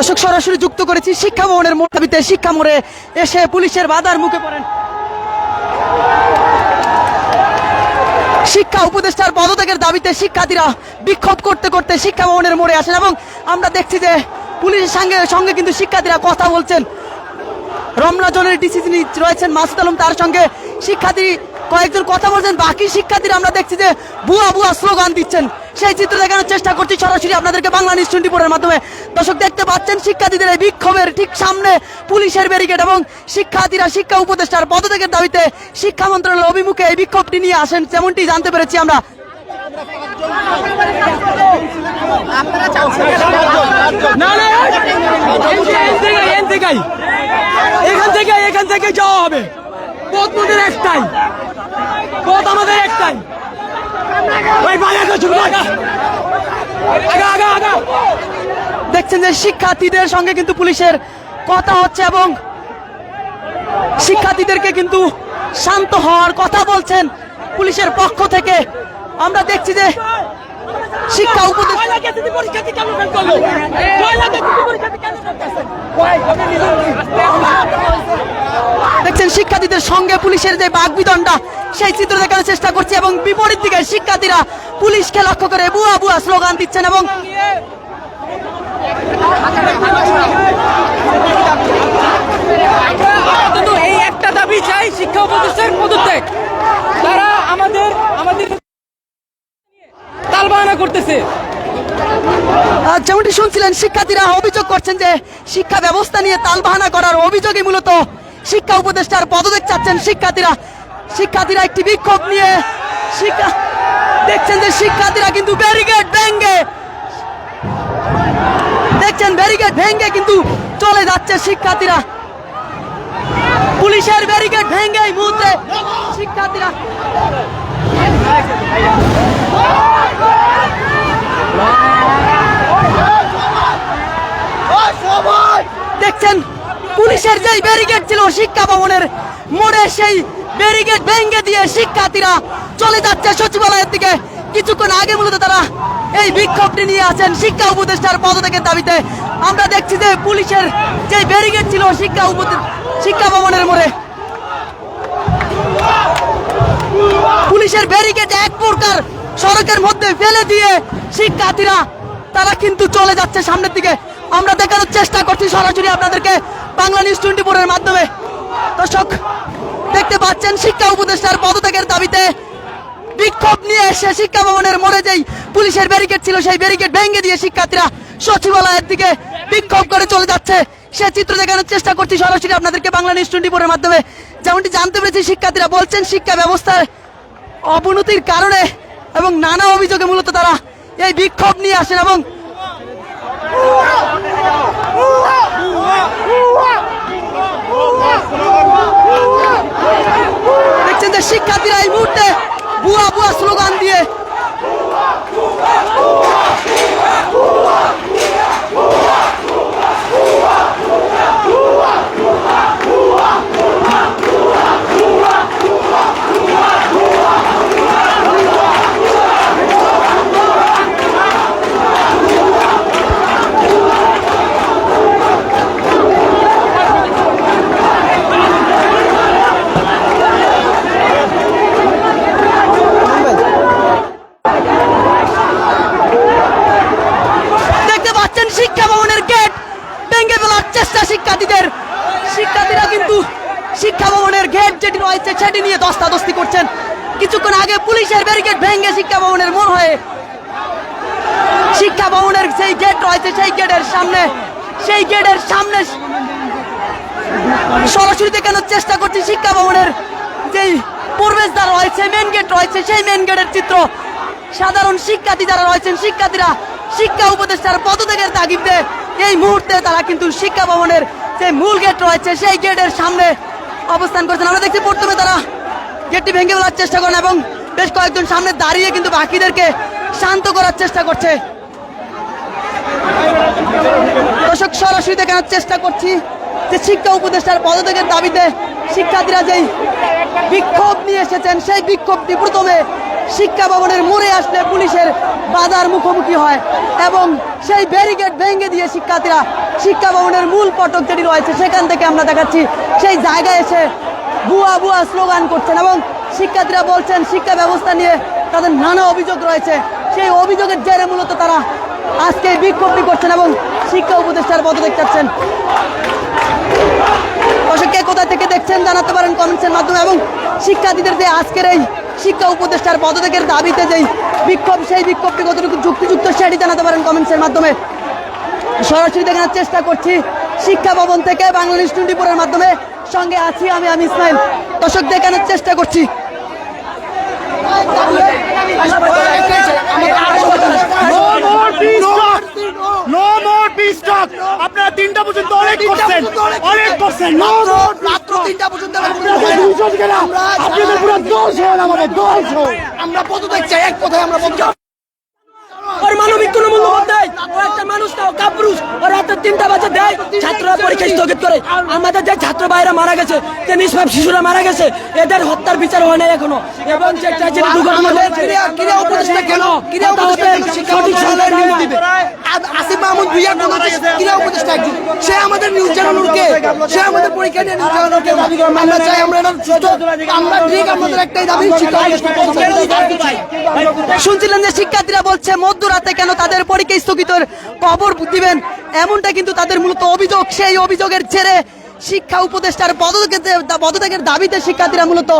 দর্শক সরাসরি যুক্ত করেছি শিক্ষা ভবনের মোটাবিতে শিক্ষা মোড়ে এসে পুলিশের বাধার মুখে পড়েন। শিক্ষা উপদেষ্টার পদত্যাগের দাবিতে শিক্ষার্থীরা বিক্ষোভ করতে করতে শিক্ষা ভবনের মোড়ে আসেন এবং আমরা দেখছি যে পুলিশের সঙ্গে সঙ্গে কিন্তু শিক্ষার্থীরা কথা বলছেন। রমনা জোনের ডিসি যিনি রয়েছেন, মাসুদ আলম, তার সঙ্গে শিক্ষার্থী কয়েকজন কথা বলছেন। বাকি শিক্ষার্থীরা আমরা দেখছি যে বুয়া বুয়া স্লোগান দিচ্ছেন। সেই চিত্র দেখানোর চেষ্টা করছি। সরাসরি আপনাদেরকে বাংলা নিউজ টোয়েন্টি ফোরের মাধ্যমে। দর্শক, দেখতে পাচ্ছেন শিক্ষার্থীদের এই বিক্ষোভের ঠিক সামনে পুলিশের ব্যারিকেড এবং শিক্ষার্থীরা, শিক্ষা উপদেষ্টার পদত্যাগের দাবিতে শিক্ষা মন্ত্রণালয়ের অভিমুখে এই বিক্ষোভটি নিয়ে আসেন। যেমনটি জানতে পেরেছি আমরা। এখান থেকে এখান থেকে যাওয়া হবে। পথ আমাদের একটাই। পথ আমাদের একটাই। দেখছেন যে শিক্ষার্থীদের সঙ্গে কিন্তু পুলিশের কথা হচ্ছে এবং শিক্ষার্থীদেরকে কিন্তু শান্ত হওয়ার কথা বলছেন পুলিশের পক্ষ থেকে। আমরা দেখছি যে শিক্ষা উপদেশ পরীক্ষাতে কেন ফেল করল? পরীক্ষাতে কেন দেখছেন শিক্ষার্থীদের সঙ্গে পুলিশের যে বাগবিদণ্ডা সেই চিত্র দেখানোর চেষ্টা করছে এবং বিপরীত দিকে শিক্ষার্থীরা পুলিশকে লক্ষ্য করে বুয়া বুয়া স্লোগান দিচ্ছেন এবং এই একটা দাবি চাই শিক্ষা উপদেষ্টার পদত্যাগ তারা আমাদের আমাদের তালবাহানা করতেছে। যেমনটি শুনছিলেন, শিক্ষার্থীরা অভিযোগ করছেন যে শিক্ষা ব্যবস্থা নিয়ে তালবাহানা করার অভিযোগে মূলত শিক্ষা উপদেষ্টার পদত্যাগ চাচ্ছেন শিক্ষার্থীরা। শিক্ষার্থীরা একটি বিক্ষোভ নিয়ে শিক্ষা দেখছেন যে শিক্ষার্থীরা কিন্তু ব্যারিকেড ভেঙ্গে দেখছেন ব্যারিকেড ভেঙ্গে কিন্তু চলে যাচ্ছে শিক্ষার্থীরা। পুলিশের ব্যারিকেড ভেঙ্গে এই মুহূর্তে শিক্ষার্থীরা দেখছেন, পুলিশের যেই ব্যারিকেড ছিল শিক্ষা ভবনের মোড়ে সেই ব্যারিকেড ভেঙে দিয়ে শিক্ষার্থীরা চলে যাচ্ছে সচিবালয়ের দিকে। কিছুক্ষণ আগে মূলত তারা এই বিক্ষোভটি নিয়ে আছেন শিক্ষা উপদেষ্টার পদত্যাগের দাবিতে। আমরা দেখছি যে পুলিশের যে ব্যারিকেড ছিল শিক্ষা উপদে- শিক্ষা ভবনের মোড়ে পুলিশের ব্যারিকেড এক প্রকার সড়কের মধ্যে ফেলে দিয়ে শিক্ষার্থীরা, তারা কিন্তু চলে যাচ্ছে সামনের দিকে। আমরা দেখানোর চেষ্টা করছি সরাসরি আপনাদেরকে বাংলা নিউজ টোয়েন্টি ফোরের মাধ্যমে। দর্শক, দেখতে পাচ্ছেন শিক্ষা উপদেষ্টার পদত্যাগের দাবিতে বিক্ষোভ নিয়ে এসে শিক্ষা ভবনের মোড়ে যেই পুলিশের ব্যারিকেড ছিল, সেই ব্যারিকেড ভেঙে দিয়ে শিক্ষার্থীরা সচিবালয়ের দিকে বিক্ষোভ করে চলে যাচ্ছে। সে চিত্র দেখানোর চেষ্টা করছি সরাসরি আপনাদেরকে বাংলা নিউজ টোয়েন্টি ফোরের মাধ্যমে। যেমনটি জানতে পেরেছি, শিক্ষার্থীরা বলছেন শিক্ষা ব্যবস্থার অবনতির কারণে এবং নানা অভিযোগে মূলত তারা এই বিক্ষোভ নিয়ে আসেন এবং দেখছেন যে শিক্ষার্থীরা এই মুহূর্তে বুয়া বুয়া স্লোগান দিয়ে দেখতে পাচ্ছেন শিক্ষা ভবনের গেট ভেঙে ফেলার চেষ্টা শিক্ষার্থীদের শিক্ষার্থীরা কিন্তু শিক্ষা ভবনের গেট যেটি রয়েছে, সেটি নিয়ে দস্তাদস্তি করছেন। কিছুক্ষণ আগে পুলিশের ব্যারিকেড ভেঙে শিক্ষা ভবনের মোড় হয়ে শিক্ষা ভবনের সেই গেট রয়েছে, সেই গেটের সামনে, সেই গেটের সামনে সরাসরি দেখানোর চেষ্টা করছি শিক্ষা ভবনের যেই প্রবেশদ্বার রয়েছে মেন গেট রয়েছে, সেই মেন গেটের চিত্র। সাধারণ শিক্ষার্থী যারা রয়েছেন, শিক্ষার্থীরা শিক্ষা উপদেষ্টার পদত্যাগের তাগিদে এই মুহূর্তে তারা কিন্তু শিক্ষা ভবনের যে মূল গেট রয়েছে, সেই গেটের সামনে অবস্থান করছেন। আমরা দেখছি প্রথমে তারা গেটটি ভেঙে ফেলার চেষ্টা করেন এবং বেশ কয়েকজন সামনে দাঁড়িয়ে কিন্তু বাকিদেরকে শান্ত করার চেষ্টা করছে। দর্শক, সরাসরি দেখানোর চেষ্টা করছি যে শিক্ষা উপদেষ্টার পদত্যাগের দাবিতে শিক্ষার্থীরা যেই বিক্ষোভ নিয়ে এসেছেন, সেই বিক্ষোভটি প্রথমে শিক্ষা ভবনের মোড়ে আসলে পুলিশের বাধার মুখোমুখি হয় এবং সেই ব্যারিকেড ভেঙে দিয়ে শিক্ষার্থীরা শিক্ষা ভবনের মূল ফটক যেটি রয়েছে সেখান থেকে আমরা দেখাচ্ছি, সেই জায়গায় এসে বুয়া বুয়া স্লোগান করছেন এবং শিক্ষার্থীরা বলছেন, শিক্ষা ব্যবস্থা নিয়ে তাদের নানা অভিযোগ রয়েছে। সেই অভিযোগের জেরে মূলত তারা আজকে বিক্ষোভটি করছেন এবং শিক্ষা উপদেষ্টার পদত্যাগ চাচ্ছেন। থেকে দেখছেন, জানাতে পারেন কমেন্টসের মাধ্যমে এবং শিক্ষার্থীদের যে আজকের এই শিক্ষা উপদেষ্টার পদত্যাগের দাবিতে যেই বিক্ষোভ, সেই বিক্ষোভটি কতটুকু যুক্তিযুক্ত সেটি জানাতে পারেন কমেন্টসের মাধ্যমে। সরাসরি দেখানোর চেষ্টা করছি, শিক্ষা ভবন থেকে বাংলাদেশ টোয়েন্টিপুরের মাধ্যমে সঙ্গে আছি আমি আমি ইসমাইল। দর্শক, দেখানোর চেষ্টা করছি নো মোর পিস টক পর্যন্ত অনেক করছেন। অনেক করছেন। মাত্র তিনটা পর্যন্ত দুইজন গেলা আপনাদের পুরো দোষ হন আমাদের দোষ আমরা পদত্যাগ চাই এক কথায় আমরা পদত্যাগ ওর মানবিক কোনো মূল্যবোধ ছাত্ররা পরীক্ষা স্থগিত করে। আমাদের যে ছাত্র ভাইরা মারা গেছে যে নিষ্পাপ শিশুরা মারা গেছে এদের হত্যার বিচার হয় না এখনও। এবং। সে আমাদের নিউজ সে আমাদের পরীক্ষা নিয়ে নিউজ আমরা চাই আমরা আমরা ঠিক আমাদের একটাই দাবি শুনছিলেন যে শিক্ষার্থীরা বলছে মধ্যরাতে কেন তাদের পরীক্ষা স্থগিতের খবর দিবেন। এমনটা কিন্তু তাদের মূলত অভিযোগ। সেই অভিযোগের ছেড়ে শিক্ষা উপদেষ্টার পদত্যাগের দাবিতে শিক্ষার্থীরা মূলত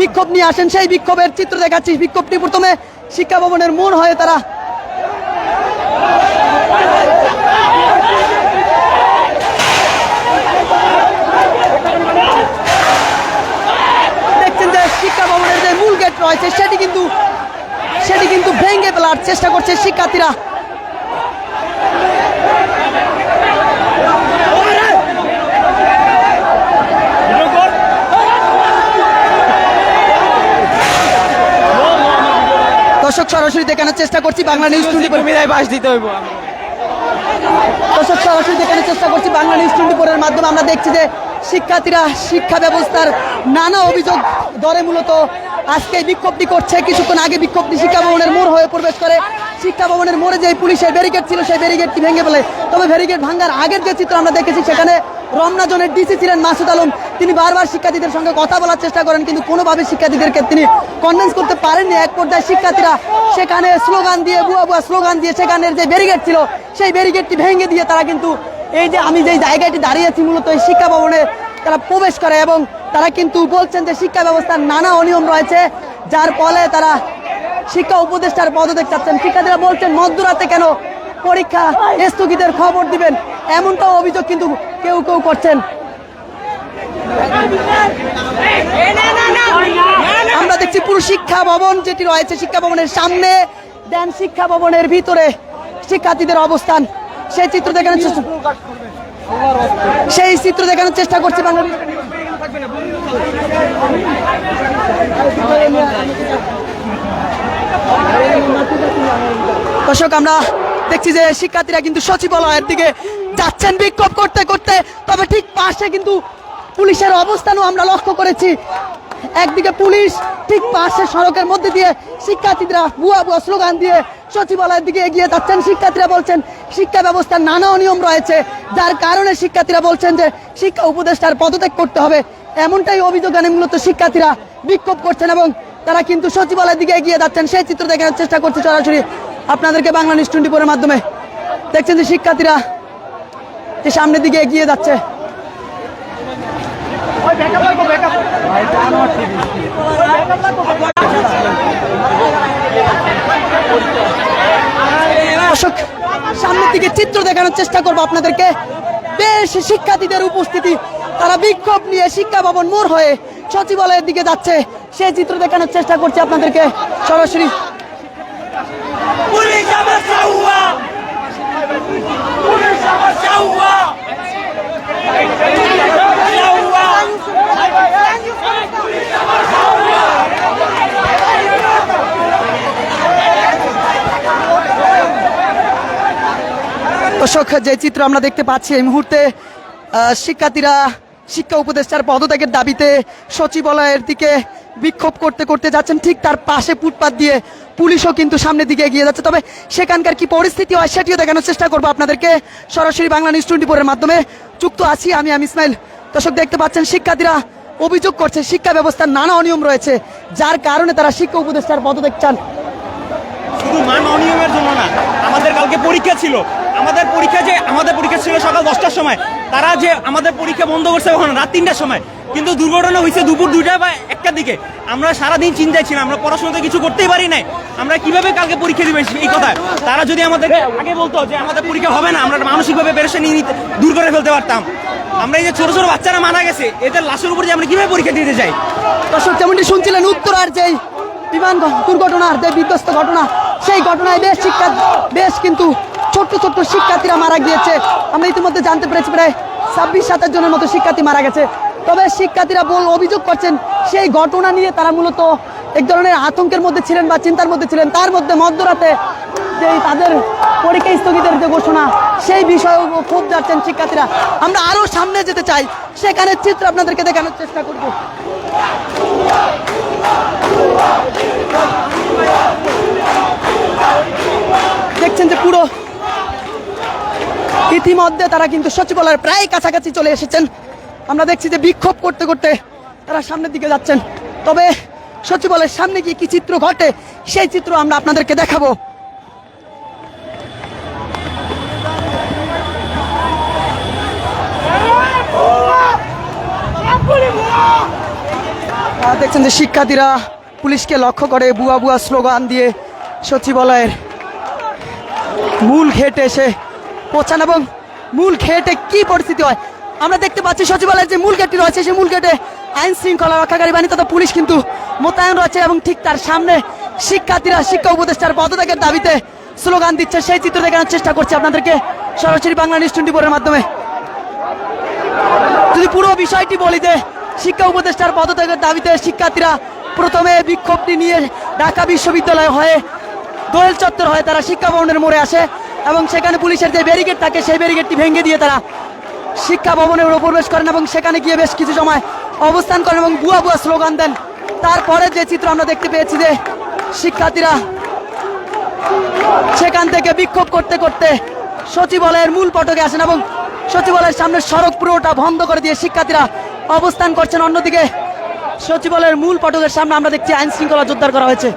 বিক্ষোভ নিয়ে আসেন। সেই বিক্ষোভের চিত্র দেখাচ্ছি। বিক্ষোভটি প্রথমে শিক্ষা ভবনের মূল হয়ে তারা দেখছেন যে শিক্ষা ভবনের যে মূল গেট রয়েছে, সেটি কিন্তু সেটি কিন্তু ভেঙে ফেলার চেষ্টা করছে শিক্ষার্থীরা। দর্শক সরাসরি দেখানোর চেষ্টা করছি বাংলা নিউজ টোয়েন্টি বিদায় বাস দিতে হইব দর্শক সরাসরি দেখানোর চেষ্টা করছি বাংলা নিউজ টোয়েন্টি ফোরের মাধ্যমে। আমরা দেখছি যে শিক্ষার্থীরা শিক্ষা ব্যবস্থার নানা অভিযোগ দরে মূলত আজকে বিক্ষোভটি করছে। কিছুক্ষণ আগে বিক্ষোভটি শিক্ষা ভবনের মোড় হয়ে প্রবেশ করে। শিক্ষা ভবনের মোড়ে যে পুলিশের ব্যারিকেড ছিল সেই ব্যারিকেডটি ভেঙে ফেলে। তবে ব্যারিকেড ভাঙার আগের যে চিত্র আমরা দেখেছি সেখানে রমনা জোনের ডিসি ছিলেন মাসুদ আলম। তিনি বারবার শিক্ষার্থীদের সঙ্গে কথা বলার চেষ্টা করেন, কিন্তু কোনোভাবে শিক্ষার্থীদেরকে তিনি কনভিন্স করতে পারেননি। এক পর্যায়ে শিক্ষার্থীরা সেখানে স্লোগান দিয়ে, বুয়া বুয়া স্লোগান দিয়ে সেখানের যে ব্যারিকেড ছিল, সেই ব্যারিকেডটি ভেঙে দিয়ে তারা কিন্তু এই যে আমি যে জায়গাটি দাঁড়িয়েছি মূলত এই শিক্ষা ভবনে, তারা প্রবেশ করে এবং তারা কিন্তু বলছেন যে শিক্ষা ব্যবস্থার নানা অনিয়ম রয়েছে, যার ফলে তারা শিক্ষা উপদেষ্টার পদত্যাগ চাচ্ছেন। শিক্ষার্থীরা বলছেন, মধ্যরাতে কেন পরীক্ষা স্থগিতের খবর দিবেন। এমনটাও অভিযোগ কিন্তু কেউ কেউ করছেন। আমরা দেখছি পুরো শিক্ষা ভবন যেটি রয়েছে, শিক্ষা ভবনের সামনে, দেন শিক্ষা ভবনের ভিতরে শিক্ষার্থীদের অবস্থান। সেই চিত্র দেখানোর চেষ্টা সেই চিত্র দেখানোর চেষ্টা করছি দর্শক, আমরা দেখছি যে শিক্ষার্থীরা কিন্তু সচিবালয়ের দিকে যাচ্ছেন বিক্ষোভ করতে করতে। তবে ঠিক পাশে কিন্তু পুলিশের অবস্থানও আমরা লক্ষ্য করেছি। একদিকে পুলিশ ঠিক পাশে সড়কের মধ্যে দিয়ে শিক্ষার্থীরা বুয়া বুয়া স্লোগান দিয়ে সচিবালয়ের দিকে এগিয়ে যাচ্ছেন। শিক্ষার্থীরা বলছেন, শিক্ষা ব্যবস্থার নানা অনিয়ম রয়েছে, যার কারণে শিক্ষার্থীরা বলছেন যে শিক্ষা উপদেষ্টার পদত্যাগ করতে হবে। এমনটাই অভিযোগ আনে মূলত শিক্ষার্থীরা বিক্ষোভ করছেন এবং তারা কিন্তু সচিবালয়ের দিকে এগিয়ে যাচ্ছেন। সেই চিত্র দেখানোর চেষ্টা করছে সরাসরি আপনাদেরকে বাংলা নিউজ টোয়েন্টি ফোরের মাধ্যমে দেখছেন যে শিক্ষার্থীরা যে সামনের দিকে এগিয়ে যাচ্ছে। সামনের দিকে চিত্র দেখানোর চেষ্টা করব আপনাদেরকে। বেশ শিক্ষার্থীদের উপস্থিতি, তারা বিক্ষোভ নিয়ে শিক্ষা ভবন মোড় হয়ে সচিবালয়ের দিকে যাচ্ছে। সেই চিত্র দেখানোর চেষ্টা করছে আপনাদেরকে। সরাসরি দর্শক, যে চিত্র আমরা দেখতে পাচ্ছি এই মুহূর্তে শিক্ষার্থীরা, শিক্ষা উপদেষ্টার পদত্যাগের দাবিতে সচিবালয়ের দিকে বিক্ষোভ করতে করতে যাচ্ছেন। ঠিক তার পাশে ফুটপাত দিয়ে পুলিশও কিন্তু সামনের দিকে এগিয়ে যাচ্ছে। তবে সেখানকার কি পরিস্থিতি হয় সেটিও দেখানোর চেষ্টা করব আপনাদেরকে। সরাসরি বাংলা নিউজ টোয়েন্টি ফোরের মাধ্যমে যুক্ত আছি আমি আমি ইসমাইল। দর্শক, দেখতে পাচ্ছেন, শিক্ষার্থীরা অভিযোগ করছে, শিক্ষা ব্যবস্থার নানা অনিয়ম রয়েছে, যার কারণে তারা শিক্ষা উপদেষ্টার পদত্যাগ চান। শুধু মান অনিয়মের জন্য না, আমাদের কালকে পরীক্ষা ছিল। আমাদের পরীক্ষা যে, আমাদের পরীক্ষা ছিল সকাল দশটার সময়। তারা যে আমাদের পরীক্ষা বন্ধ করছে ওখানে রাত তিনটার সময়। কিন্তু দুর্ঘটনা হয়েছে দুপুর দুইটা বা একটার দিকে। আমরা সারাদিন চিন্তায় ছিলাম আমরা পড়াশোনাতে কিছু করতেই পারি নাই। আমরা কীভাবে কালকে পরীক্ষা দিবেন এই কথা তারা যদি আমাদের আগে বলতো যে আমাদের পরীক্ষা হবে না আমরা মানসিকভাবে পেরেশানি দূর করে ফেলতে পারতাম। আমরা এই যে ছোট ছোট বাচ্চারা মারা গেছে এদের লাশের উপর যে আমরা কীভাবে পরীক্ষা দিতে যাই? দর্শক যেমনটি শুনছিলেন উত্তরার যেই বিমান দুর্ঘটনার যে বিধ্বস্ত ঘটনা সেই ঘটনায় বেশ শিক্ষা বেশ কিন্তু ছোট্ট ছোট্ট শিক্ষার্থীরা মারা গিয়েছে। আমরা ইতিমধ্যে জানতে পেরেছি প্রায় ছাব্বিশ সাতাশ জনের মতো শিক্ষার্থী মারা গেছে। তবে শিক্ষার্থীরা বল অভিযোগ করছেন, সেই ঘটনা নিয়ে তারা মূলত এক ধরনের আতঙ্কের মধ্যে ছিলেন বা চিন্তার মধ্যে ছিলেন। তার মধ্যে মধ্যরাতে যে তাদের পরীক্ষা স্থগিতের যে ঘোষণা, সেই বিষয়েও খুব যাচ্ছেন শিক্ষার্থীরা। আমরা আরও সামনে যেতে চাই। সেখানে চিত্র আপনাদেরকে দেখানোর চেষ্টা করব। দেখছেন যে পুরো ইতিমধ্যে তারা কিন্তু সচিবালয়ের প্রায় কাছাকাছি চলে এসেছেন। আমরা দেখছি যে বিক্ষোভ করতে করতে তারা সামনের দিকে যাচ্ছেন। তবে সচিবালয়ের সামনে গিয়ে কি চিত্র ঘটে, সেই চিত্র আমরা আপনাদেরকে দেখাবো। দেখছেন যে শিক্ষার্থীরা পুলিশকে লক্ষ্য করে বুয়া বুয়া স্লোগান দিয়ে সচিবালয়ের মূল ঘেটে এসে পৌঁছান এবং মূল ঘেটে কি পরিস্থিতি হয় আমরা দেখতে পাচ্ছি সচিবালয়ের যে মূল গেটটি রয়েছে, সেই মূল গেটে আইন শৃঙ্খলা রক্ষাকারী বাহিনী তথা পুলিশ কিন্তু মোতায়েন রয়েছে এবং ঠিক তার সামনে শিক্ষার্থীরা, শিক্ষা উপদেষ্টার পদত্যাগের দাবিতে স্লোগান দিচ্ছে। সেই চিত্র দেখানোর চেষ্টা করছি আপনাদেরকে সরাসরি বাংলা নিউজ টোয়েন্টি ফোরের মাধ্যমে। যদি পুরো বিষয়টি বলি যে, শিক্ষা উপদেষ্টার পদত্যাগের দাবিতে শিক্ষার্থীরা প্রথমে বিক্ষোভটি নিয়ে ঢাকা বিশ্ববিদ্যালয় হয়ে দোয়েল চত্বর হয়ে তারা শিক্ষা ভবনের মোড়ে আসে এবং সেখানে পুলিশের যে ব্যারিকেড থাকে, সেই ব্যারিকেডটি ভেঙে দিয়ে তারা শিক্ষা ভবনের প্রবেশ করেন এবং সেখানে গিয়ে বেশ কিছু সময় অবস্থান করেন এবং বুয়া বুয়া স্লোগান দেন। তারপরে যে চিত্র আমরা দেখতে পেয়েছি যে শিক্ষার্থীরা সেখান থেকে বিক্ষোভ করতে করতে সচিবালয়ের মূল পটকে আসেন এবং সচিবালয়ের সামনে সড়ক পুরোটা বন্ধ করে দিয়ে শিক্ষার্থীরা অবস্থান করছেন। অন্যদিকে সচিবালয়ের মূল পটকের সামনে আমরা দেখছি আইন শৃঙ্খলা জোরদার করা হয়েছে।